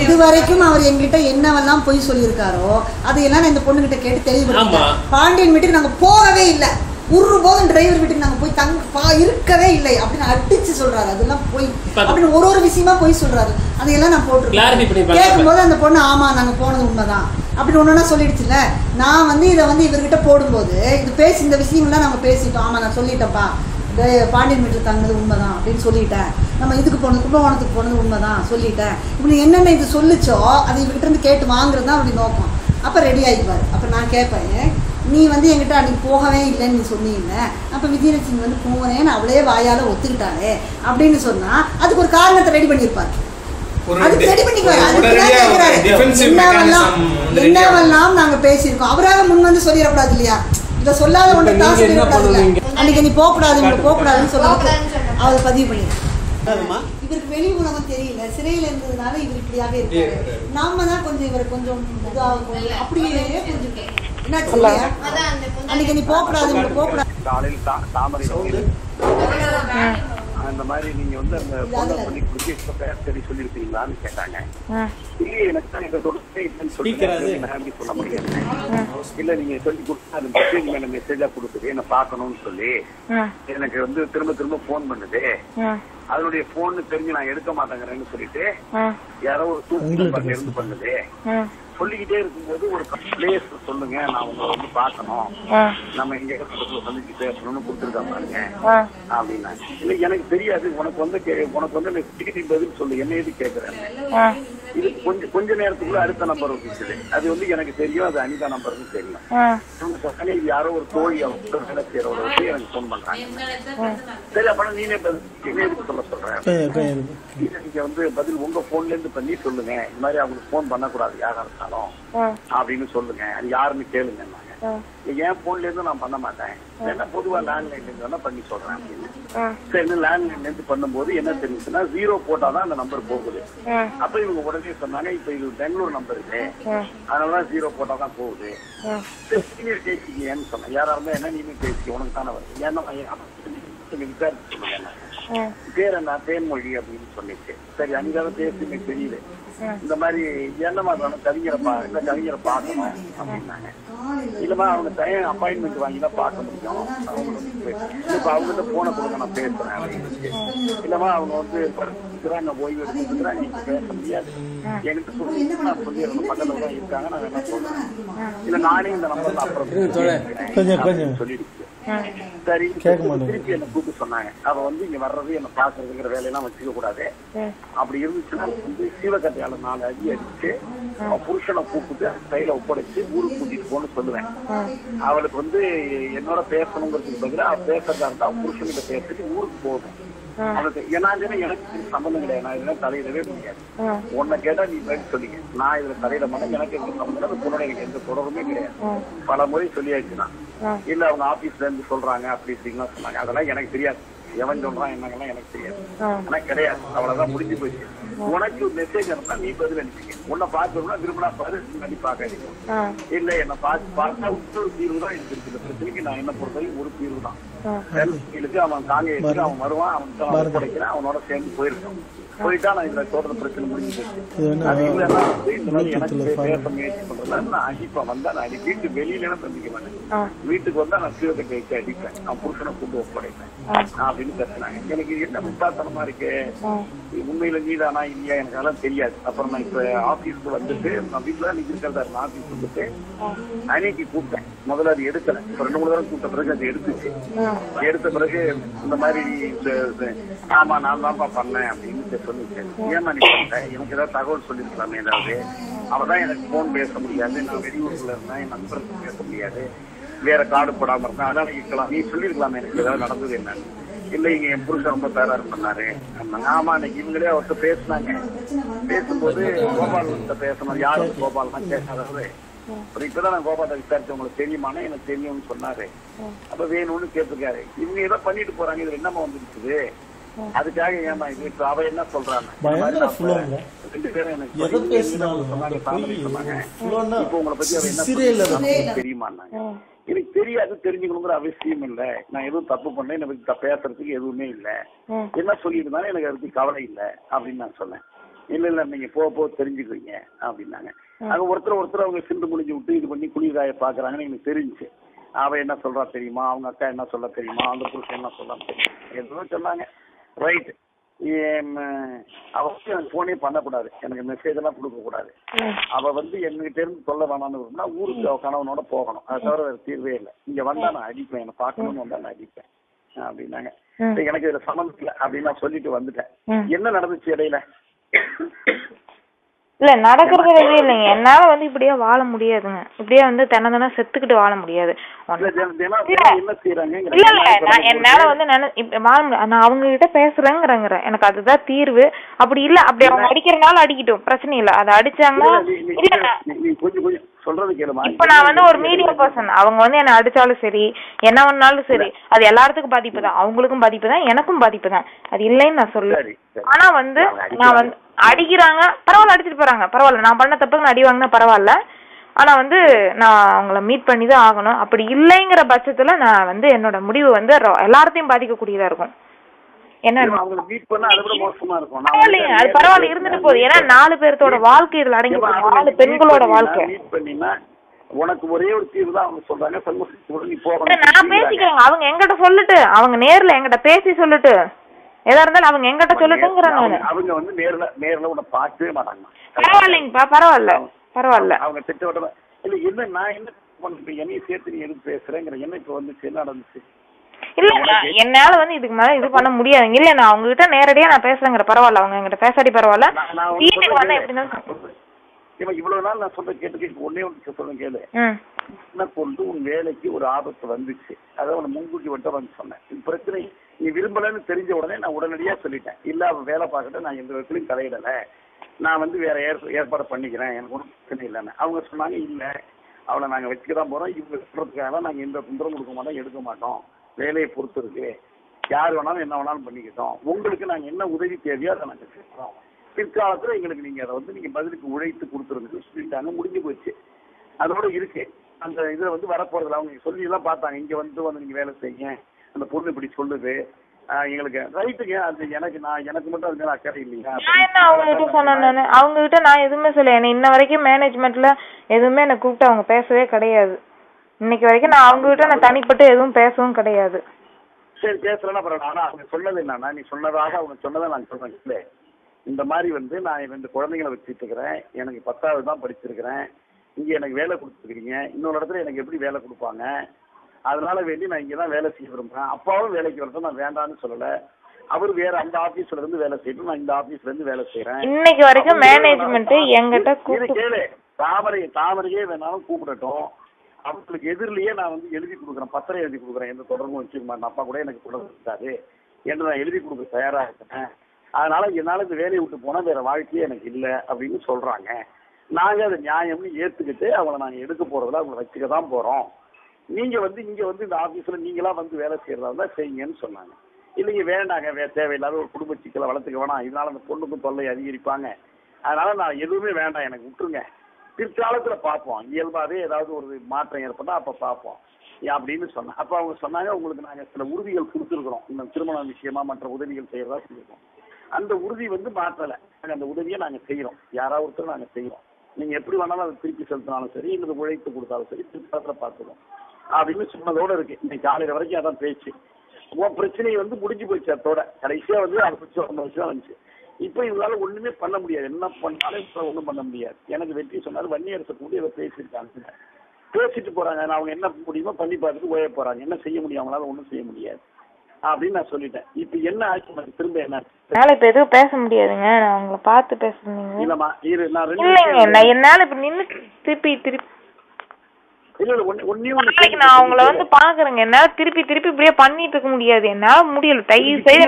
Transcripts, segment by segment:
இது வரைக்கும் அவர் எங்கிட்ட என்னவெல்லாம் பொய் சொல்லியிருக்காரோ அதையெல்லாம் நான் இந்த பொண்ணுகிட்ட கேட்டு தெளிவுபடுத்திட்டேன். ஆமா. பாண்டியன் வீட்டுக்கு நாங்க போகவே இல்லை. ஒரு போதும் டிரைவர் வீட்டுக்கு நாங்க போய் தங்க பா- இருக்கவே இல்லை அப்படின்னு அடிச்சு சொல்றாரு. அதெல்லாம் போய். அப்படின்னு ஒரு ஒரு விஷயமா போய் சொல்றாரு. அதையெல்லாம் நான் போட்டிருக்கேன். கேட்கும்போது அந்த பொண்ணு ஆமா நாங்க போனது உண்மைதான். அப்படின்னு ஒண்ணுனா சொல்லிடுச்சுல நான் வந்து இதை வந்து இவர்கிட்ட போடும்போது இது பேசி இந்த விஷயங்கள்லாம் நம்ம பேசிட்டோம். ஆமா நான் சொல்லிட்டேன்ப்பா. பாண்டியன் வீட்டில் தங்கினது உண்மைதான் அப்படின்னு சொல்லிட்டேன். நம்ம இதுக்கு போனது கும்பகோணத்துக்கு போனது உண்மைதான் சொல்லிட்டேன். இப்படி என்னென்ன இது சொல்லுச்சோ அது இவர்கிட்ட இருந்து கேட்டு வாங்குறது தான் அப்படி நோக்கம். அப்போ ரெடி ஆகிப்பார் அப்போ நான் கேட்பேன் நீ வந்து என்கிட்ட அன்னைக்கு போகவே இல்லைன்னு நீ சொன்னீங்க அப்போ விஜயலட்சுமி வந்து போனேன்னு அவளே வாயால் ஒத்துக்கிட்டாளே? அப்படின்னு சொன்னா அதுக்கு ஒரு காரணத்தை ரெடி பண்ணியிருப்பார். அதுக்கு ரெடி பண்ணிக்குவாரு. அதுக்கு என்னவெல்லாம். என்னவெல்லாம் நாங்க பேசியிருக்கோம். அவராக முன் வந்து சொல்லிடக்கூடாது இல்லையா? இத சொல்லாத ஒன்று பண்ணுவீங்க? அன்னைக்கு நீ போகக்கூடாது இங்க போகக்கூடாதுன்னு சொன்னேன். அவர் பதிவு பண்ணிருக்காரு அதுமா இவருக்கு வெளி உலகம் தெரியல. சிறையில இருந்ததுனால இவர் இப்படியாக இருக்காரு. நாம தான் கொஞ்சம் இவர் கொஞ்சம் இதாகும். அப்படியே முந்தானை- அன்னைக்கு நீ போகக்கூடாது இங்க போகக்கூடாது. காலையில் தாமரை அந்த மாதிரி நீங்க வந்து அந்த பொண்ணை பண்ணி குடிச்சு பேர் சரி சொல்லிருக்கீங்களான்னு கேட்டாங்க. இல்லையே எனக்கு தான் எங்க தொடர்பே இல்லைன்னு சொல்ல முடியாது இல்ல நீங்க சொல்லி கொடுத்தா அது மெசேஜ் மேல மெசேஜா கொடுக்குது. என்ன பார்க்கணும்னு சொல்லி. எனக்கு வந்து திரும்ப திரும்ப போன் பண்ணுது. அதனுடைய போன் தெரிஞ்சு நான் எடுக்க மாட்டேங்கிறேன்னு சொல்லிட்டு யாரோ ஒரு தூக்கு இருந்து பண்ணுது சொல்லிக்கிட்டே இருக்கும்போது ஒரு பிளேஸ் சொல்லுங்க நான் உங்களை வந்து பார்க்கணும். நம்ம இங்க சந்திச்சு பேசணும்னு கொடுத்துருக்கா பாருங்க. அப்படின்னா. இல்ல எனக்கு தெரியாது. உனக்கு வந்து கே- உனக்கு வந்து எனக்கு டிகிரி பதில் சொல்லு. என்ன எது கேக்குறேன் இது கொஞ்சம் கொஞ்ச நேரத்துக்குள்ள அடுத்த நம்பர் வந்துச்சு அது வந்து எனக்கு தெரியும் அது அனிதா நம்பர்னு தெரியும். இவங்க யாரோ ஒரு தோழி அவங்க வேலை செய்யறவங்க வந்து எனக்கு போன் பண்றாங்க. சரி அப்ப நீனே பதில் எதுக்கு சொல்ல சொல்றேன் நீங்க வந்து பதில் உங்க போன்ல இருந்து பண்ணி சொல்லுங்க. இந்த மாதிரி அவங்களுக்கு போன் பண்ணக்கூடாது யாரா இருந்தாலும். அப்படின்னு சொல்லுங்க. அது யாருன்னு கேளுங்க என் போன்ல இருந்து நான் பண்ண மாட்டேன்? என்ன பொதுவா லேண்ட்லைன்ல இருந்து வேணா பண்ணி சொல்றேன். அப்படின்னு சரி லேண்ட்லைன்ல இருந்து பண்ணும்போது என்ன தெரிஞ்சுச்சுன்னா ஜீரோ போட்டாதான் அந்த நம்பர் போகுது. அப்ப இவங்க உடனே சொன்னாங்க இப்ப இது பெங்களூர் நம்பர் இது. அதனாலதான் ஜீரோ போட்டாதான் போகுது. சரி, நீங்க பேசிக்கன்னு சொன்னேன். யாரா இருந்தா என்ன நீங்க பேசிக்க உனக்கு தானே வருது ஏன்னா விசாரிச்சு. பேர் என்ன தேன்மொழி அப்படின்னு சொல்லிச்சு சரி அன்னைக்கு பேசி எனக்கு தெரியல இந்த மாதிரி என்னமா வேணும் கவிஞரை பா இந்த கவிஞரை பார்க்கணும் அப்படின்னாங்க. இல்லம்மா அவங்க டைம் அப்பாயின்மெண்ட் வாங்கி தான் பார்க்க முடியும். அவங்களுக்கு இப்ப அவங்ககிட்ட போன கொடுங்க நான் பேசுறேன் இல்லம்மா அவங்க வந்து படிக்கிறாங்க ஓய்வு எடுத்துக்கிறாங்க நீங்க பேச முடியாது என்கிட்ட சொல்லி நான் சொல்லிடுறேன் பக்கத்துல தான் இருக்காங்க நான் என்ன சொல்றேன். இல்ல நானே இந்த நம்பர்ல அப்புறம். சொல்லிடுச்சு. சரி. திருப்பி என்ன கூப்பிட்டு சொன்னாங்க. அவ வந்து இங்க வர்றது என்ன பாக்குறதுங்கிற வேலையெல்லாம் வச்சுக்க கூடாது. அப்படி இருந்துச்சுன்னா வந்து சீவக்கட்டையால நாலு அடி அடிச்சு புருஷனை கூப்பிட்டு கையில ஒப்படைச்சு ஊருக்கு கூட்டிட்டு போன்னு சொல்லுவேன். அவளுக்கு வந்து என்னோட பேசணுங்கிறதுக்கு பதிலா அவ பேசுறதா இருந்தா புருஷன்கிட்ட பேசிட்டு ஊருக்கு போகணும். அவளுக்கு ஏன்னா எனக்கு சம்பந்தம் கிடையாது. நான் இதெல்லாம் தலையிடவே முடியாது. உன்னை கேட்டா நீ பதில் சொல்லிக்க. நான் இதுல தலையிட மாட்டேன். எனக்கு எந்த சம்பந்தம் எனக்கு எந்த தொடர்புமே கிடையாது. பல முறை சொல்லியாச்சு நான் இல்ல அவங்க ஆபீஸ்ல இருந்து சொல்றாங்க அப்படி சொன்னாங்க. அதெல்லாம் எனக்கு தெரியாது. எவன் சொல்றான் என்னங்கெல்லாம் எனக்கு தெரியாது. ஆனா கிடையாது. அவ்வளவுதான் முடிஞ்சு போச்சு. உனக்கு மெசேஜ் அனுப்பா நீ பதில் அனுப்பிக்க. உன்னை பார்க்கணும்னா விரும்பினா பாரு முன்னாடி பார்க்க இல்ல என்ன பார்த்து பார்த்தா இன்னொரு தீர்வு தான் எனக்கு இருக்கு இந்த பிரச்சனைக்கு நான் என்ன பொறுத்தவரைக்கும் ஒரு தீர்வு தான். அவன் தாங்க எடுத்து அவன் வருவான் அவன் கிடைக்கிறான் அவனோட சேர்ந்து போயிருக்கான். போயிட்டா நான் இந்த தோட்டத்தை பிரச்சனை முடிஞ்சு போச்சு இது என்ன? அது இல்லைன்னா எனக்கு முயற்சி பண்றதுல நான் அடிப்பேன் வந்தா நான் அடி வீட்டு வெளியில சந்திக்க மாட்டேன். வீட்டுக்கு வந்தா நான் சீவத்தை வச்சு அடிப்பேன். நான் புருஷனை கூட்டு ஒப்படைப்பேன். அப்படின்னு பேசினாங்க எனக்கு இது என்ன முட்டாத்தனமா இருக்கு? உண்மையில நீதானா இல்லையா? எனக்கு அதெல்லாம் தெரியாது. அப்புறம் நான் இப்ப ஆபீஸ்க்கு வந்துட்டு நான் வீட்டுல நீங்க இருக்கிறதா நான் ஆபீஸ் வந்துட்டு அன்னைக்கு கூப்பிட்டேன். முதல்ல அது எடுக்கல. ரெண்டு மூணு தடவை கூப்பிட்ட பிறகு அது எடுத்துச்சு. எடுத்த பிறகு இந்த மாதிரி இந்த- ஆமா நான் தான்ப்பா பண்ணேன் அப்படின்னு சொல்லிட்டேன். ஏமா நீ பண்ண எனக்கு ஏதாவது தகவல் சொல்லிருக்கலாமே ஏதாவது? அவதான் எனக்கு போன் பேச முடியாது. நான் வெளியூர்ல இருந்தேன் என் நண்பருக்கு பேச முடியாது. வேற கார்டு போடாம இருந்தேன் அதான் இருக்கலாம். நீ சொல்லிருக்கலாமே எனக்கு ஏதாவது நடந்தது என்னன்னு இல்ல இங்க என் புருஷன் ரொம்ப தயாரா பண்ணாரு. ஆமா இன்னைக்கு இவங்களே அவர்கிட்ட பேசினாங்க. பேசும்போது கோபால் கிட்ட பேசணும் யாரு? கோபால் தான் பேசாதவரு அப்புறம் இப்பதான் நான் கோபாலை விசாரிச்சு உங்களுக்கு தெரியுமானா எனக்கு தெரியும்னு சொன்னாரு. அப்ப வேணும்னு கேட்டிருக்காரு இவங்க ஏதோ பண்ணிட்டு போறாங்க. இதுல என்னமா வந்துருக்குது? அதுக்காக ஏமா இது? இப்ப அவ என்ன சொல்றாங்க? ரெண்டு பேரும் எனக்கு சொன்னாங்க, இப்ப உங்களை பத்தி அவ என்ன. தெரியுமான்னாங்க. எனக்கு தெரியாது தெரிஞ்சுக்கணுங்கிற அவசியம் இல்ல. நான் எதுவும் தப்பு பண்ணேன் எனக்கு த- பேசுறதுக்கு எதுவுமே இல்ல. என்ன சொல்லியிருந்தாலும் எனக்கு அதை பத்தி கவலை இல்ல அப்படின்னு நான் சொன்னேன். இல்ல இல்ல நீங்க போக போக தெரிஞ்சுக்குவீங்க அப்படின்னாங்க. அது ஒருத்தர் ஒருத்தர் அவங்க சிந்து முடிஞ்சு விட்டு இது பண்ணி குளிர்காய பாக்குறாங்கன்னு எனக்கு தெரிஞ்சுச்சு. அவ என்ன சொல்றா தெரியுமா? அவங்க அக்கா என்ன சொல்ல தெரியுமா? அந்த புருஷன் என்ன சொல்ல தெரியுமா? எதுவும் சொன்னாங்க. ரைட் அவ வந்து எனக்கு போனே பண்ணக்கூடாது. எனக்கு மெசேஜ் எல்லாம் கொடுக்க கூடாது அவ வந்து என்கிட்ட இருந்து சொல்ல வேணாம்னு விரும்பினா ஊருக்கு அவ கணவனோட போகணும். அதை தவிர வேற தீர்வே இல்லை. இங்க வந்தா நான் அடிப்பேன். என்ன பார்க்கணும்னு வந்தா நான் அடிப்பேன். அப்படின்னாங்க. எனக்கு இதுல சம்மந்தம் இல்லை. அப்படின்னு நான் சொல்லிட்டு வந்துட்டேன். என்ன நடந்துச்சு இடையில? இல்ல நடக்கிறது எதுவும் இல்லைங்க. என்னால வந்து இப்படியே வாழ முடியாதுங்க. இப்படியே வந்து தினம் தினம் செத்துக்கிட்டு வாழ முடியாது. இல்ல, இல்ல. என்னால வந்து நினை- இப்ப வாழ முடியாது நான் அவங்க கிட்ட பேசுறேங்கிறேங்கிற எனக்கு அதுதான் தீர்வு. அப்படி இல்ல. அப்படி அவங்க அடிக்கிறனால அடிக்கட்டும். பிரச்சனை இல்ல. அதை அடிச்சாங்கன்னா இல்ல சொல்றது கேளுமா இப்ப நான் வந்து ஒரு மீடியம் பர்சன் அவங்க வந்து என்ன அடிச்சாலும் சரி என்ன பண்ணாலும் சரி அது எல்லாத்துக்கும் பாதிப்பு தான். அவங்களுக்கும் பாதிப்பு தான் எனக்கும் பாதிப்பு தான். அது இல்லைன்னு நான் சரி. ஆனா வந்து. நான் வந்து அடிக்கிறாங்க பரவாயில்ல அடிச்சிட்டு போறாங்க. பரவாயில்ல நான் பண்ண தப்புக்கு நான் அடி வாங்கினா பரவாயில்ல. ஆனா வந்து நான் அவங்கள மீட் பண்ணி தான் ஆகணும். அப்படி இல்லைங்கிற பட்சத்துல நான் வந்து என்னோட முடிவு வந்து எல்லார்த்தையும் பாதிக்கக்கூடியதா இருக்கும். அதை பரவாயில்ல இருந்துட்டு போகுது. ஏன்னா நாலு பேர்த்தோட வாழ்க்கை இதுல அடங்கி. நாலு பெண்களோட வாழ்க்கை. உனக்கு ஒரே ஒரு தீர்வு தான் அவங்க சொல்றாங்க. நான் அவங்க எங்கிட்ட சொல்லட்டு அவங்க நேர்ல எங்கிட்ட பேசி சொல்லட்டு. எதா இருந்தாலும் அவங்க எங்கிட்ட சொல்லட்டுங்கிறேன் நானு அவங்க- வந்து நேர்ல நேர்ல உன்னை பார்க்கவே மாட்டாங்க. பரவாயில்லைங்கப்பா பரவாயில்ல பரவாயில்ல. அவங்க திட்டவட்ட இல்ல என்ன நான் என்ன பண்ண என்னையும் சேர்த்து நீ எதுக்கு பேசுறேங்கிற என்ன இப்ப வந்துச்சு. என்ன நடந்துச்சு? இல்ல என்னால வந்து இதுக்கு மேல இது பண்ண முடியாதுங்க. இல்ல நான் அவங்க கிட்ட நேரடியா நான் பேசுறேங்கிற பரவாயில்ல. அவங்க எங்கிட்ட பேசாடி பரவாயில்ல. வீட்டுக்கு வந்தா. எப்படி இவன் இவ்வளவு நாள் நான் சொல்ற கேட்டு கேட்டு ஒன்னே ஒன்று சொல்றேன் கேளு. என்ன கொண்டு உன் வேலைக்கு ஒரு ஆபத்து வந்துச்சு. அதை உன முன்கூட்டி விட்ட வந்து சொன்னேன். பிரச்சனை நீ விரும்பலன்னு தெரிஞ்ச உடனே நான் உடனடியா சொல்லிட்டேன். இல்ல அவ வேலை பார்க்கட்டும் நான் எந்த விதத்துலயும் தலையிடல நான் வந்து வேற ஏற்ப- ஏற்பாடு பண்ணிக்கிறேன். எனக்கு ஒன்றும் பிரச்சனை இல்லைன்னு. அவங்க சொன்னாங்க இல்ல அவளை நாங்க வச்சுக்க தான் போறோம். இவங்க சொல்றதுக்காக நாங்க எந்த தொந்தரவும் கொடுக்க மாட்டோம் எடுக்க மாட்டோம். வேலையை பொறுத்து இருக்கு யார் வேணாலும் என்ன வேணாலும் பண்ணிக்கிட்டோம். உங்களுக்கு நாங்க என்ன உதவி தேவையோ அதை நாங்க செய்யறோம் பிற்காலத்துல எங்களுக்கு நீங்க அதை வந்து நீங்க பதிலுக்கு உழைத்து கொடுத்துருங்க சொல்லிட்டாங்க முடிஞ்சு போச்சு. அதோட இருக்கு. அந்த இதுல வந்து வரப்போறதுல அவங்க சொல்லி எல்லாம் பார்த்தாங்க. இங்க வந்து வந்து நீங்க வேலை செய்யுங்க. அந்த பொண்ணு இப்படி சொல்லுது. ஆஹ் எங்களுக்கு ரைட்டுங்க. அது எனக்கு நான் எனக்கு மட்டும் அது மேல அக்கறை இல்லையா அவங்க கிட்ட சொன்னேன் அவங்க கிட்ட நான் எதுவுமே சொல்ல என்ன இன்ன வரைக்கும் மேனேஜ்மெண்ட்ல எதுவுமே என்ன கூப்பிட்டு அவங்க பேசவே கிடையாது. இன்னைக்கு வரைக்கும் நான் அவங்க கிட்ட நான் தனிப்பட்டு எதுவும் பேசவும் கிடையாது. சரி பேசுறேன்னா பரவாயில்ல ஆனா அவங்க சொன்னது என்னன்னா நீ சொன்னதாக அவங்க சொன்னதை நான் சொல்றேன் இல்ல. இந்த மாதிரி வந்து நான் ரெண்டு குழந்தைங்களை வச்சுட்டு இருக்கிறேன். எனக்கு பத்தாவது தான் படிச்சிருக்கிறேன். இங்க எனக்கு வேலை கொடுத்துருக்கீங்க. இன்னொரு இடத்துல எனக்கு எப்படி வேலை கொடுப்பாங்க? அதனால வேண்டி நான் இங்க தான் வேலை செய்ய விரும்புறேன். அப்பாவும் வேலைக்கு வரட்டும் நான் வேண்டாம்னு சொல்லல. அவர் வேற அந்த ஆபீஸ்ல இருந்து வேலை செய்யட்டும் நான் இந்த ஆபீஸ்ல இருந்து வேலை செய்யறேன் இன்னைக்கு வரைக்கும் மேனேஜ்மெண்ட் எங்கிட்ட கேளு. தாமரை தாமரையே வேணாலும் கூப்பிடட்டும். அவங்களுக்கு எதிரிலேயே நான் வந்து எழுதி கொடுக்குறேன் பத்திரம் எழுதி கொடுக்குறேன் எந்த தொடர்பும் வச்சுக்க அப்பா கூட எனக்கு தொடர்பு இருக்காது. என்று நான் எழுதி கொடுக்க தயாரா இருக்கேன். அதனால என்னால இந்த வேலையை விட்டு போனா வேற வாழ்க்கையே எனக்கு இல்லை அப்படின்னு சொல்றாங்க. நாங்க அதை நியாயம்னு ஏத்துக்கிட்டு அவங்கள நாங்க எடுக்க போறதுல அவங்களை வச்சுக்க தான் போறோம். நீங்க வந்து இங்க வந்து இந்த ஆபீஸ்ல நீங்களா வந்து வேலை செய்யறதா இருந்தா செய்யுங்கன்னு சொன்னாங்க. இல்லைங்க வேண்டாங்க வே தேவையில்லாத ஒரு குடும்ப சிக்கலை வளர்த்துக்க வேணாம். இதனால அந்த பொண்ணுக்கும் தொல்லை அதிகரிப்பாங்க. அதனால நான் எதுவுமே வேண்டாம் எனக்கு விட்டுருங்க. பிற்காலத்துல பார்ப்போம். இயல்பாவே ஏதாவது ஒரு மாற்றம் ஏற்பட்டா அப்ப பார்ப்போம். ஏன் அப்படின்னு சொன்னா அப்ப அவங்க சொன்னாங்க உங்களுக்கு நாங்க சில உறுதிகள் கொடுத்துருக்குறோம். இந்த திருமணம் விஷயமா மற்ற உதவிகள் செய்யறதா சொல்லியிருக்கோம். அந்த உறுதி வந்து மாற்றல. நாங்க அந்த உதவியை நாங்க செய்யறோம். யாராவது ஒருத்தர் நாங்க செய்யறோம். நீங்க எப்படி வேணாலும் அதை திருப்பி செலுத்தினாலும் சரி இல்லை உழைத்து கொடுத்தாலும் சரி பிற்காலத்துல பார்த்துக்கோம் அப்படின்னு சொன்னதோட இருக்கு. இன்னைக்கு காலையில வரைக்கும் அதான் பேச்சு. உன் பிரச்சனை வந்து முடிஞ்சு போச்சு அதோட கடைசியா வந்து அதை பற்றி ரொம்ப விஷயம் வந்துச்சு. இப்போ இவங்களால ஒண்ணுமே பண்ண முடியாது. என்ன பண்ணாலும் ஒண்ணும் பண்ண முடியாது. எனக்கு வெற்றி சொன்னாரு வன்னியரசு கூட இதை பேசியிருக்காங்க பேசிட்டு போறாங்க. அவங்க என்ன முடியுமோ பண்ணி பார்த்துட்டு ஓய போறாங்க. என்ன செய்ய முடியும்? அவங்களால ஒண்ணும் செய்ய முடியாது. அப்படின்னு நான் சொல்லிட்டேன். இப்ப என்ன ஆச்சு? திரும்ப என்ன? என்னால இப்ப எதுவும் பேச முடியாதுங்க. நான் அவங்கள பார்த்து பேசுறீங்க இல்லம்மா இரு நான் ரெண்டு என்னால இப்ப நின்னு திருப்பி திருப்பி இல்ல இல்ல ஒண்ணு ஒண்ணே ஒண்ணு நாளைக்கு நான் அவங்கள வந்து பாக்குறேங்க. என்னால திருப்பி திருப்பி இப்படியே பண்ணிட்டு இருக்க முடியாது. என்னால முடியல. தயவு செய்து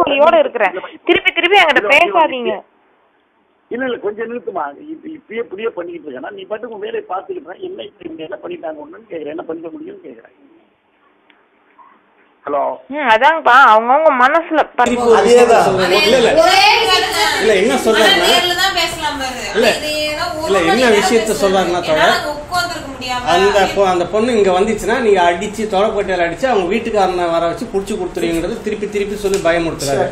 வலியோட இருக்கிறேன். திருப்பி திருப்பி என்கிட்ட பேசாதீங்க. இல்ல இல்ல கொஞ்சம் நிறுத்துமா? இப்ப இப்பயே இப்படியே பண்ணிக்கிட்டு இருக்கேன்னா நீ பாட்டுக்கு உன் வேலையை பார்த்துக்கிட்டு என்ன இவங்க என்ன பண்ணிட்டாங்க ஒண்ணுன்னு கேக்குறேன். என்ன பண்ணிக்க முடியும்னு கேக்குறேன். ஹலோ? ம் அதாங்கப்பா அவங்கவுங்க மனசுல. இல்ல என்ன பாரு. இல்ல. இல்ல, என்ன விஷயத்த. சொல்றாருன்னா தவிர, என்னால அங்க உட்கார்ந்திருக்க முடியாம அந்த அந்த பொண்ணு இங்க வந்துச்சுன்னா நீங்க அடிச்சு தொலைப்பட்டியால அடிச்சு அவங்க வீட்டுக்காரனை வர வச்சு புடிச்சு கொடுத்துருவீங்கிறது திருப்பி திருப்பி சொல்லி பயமுறுத்துறாரு.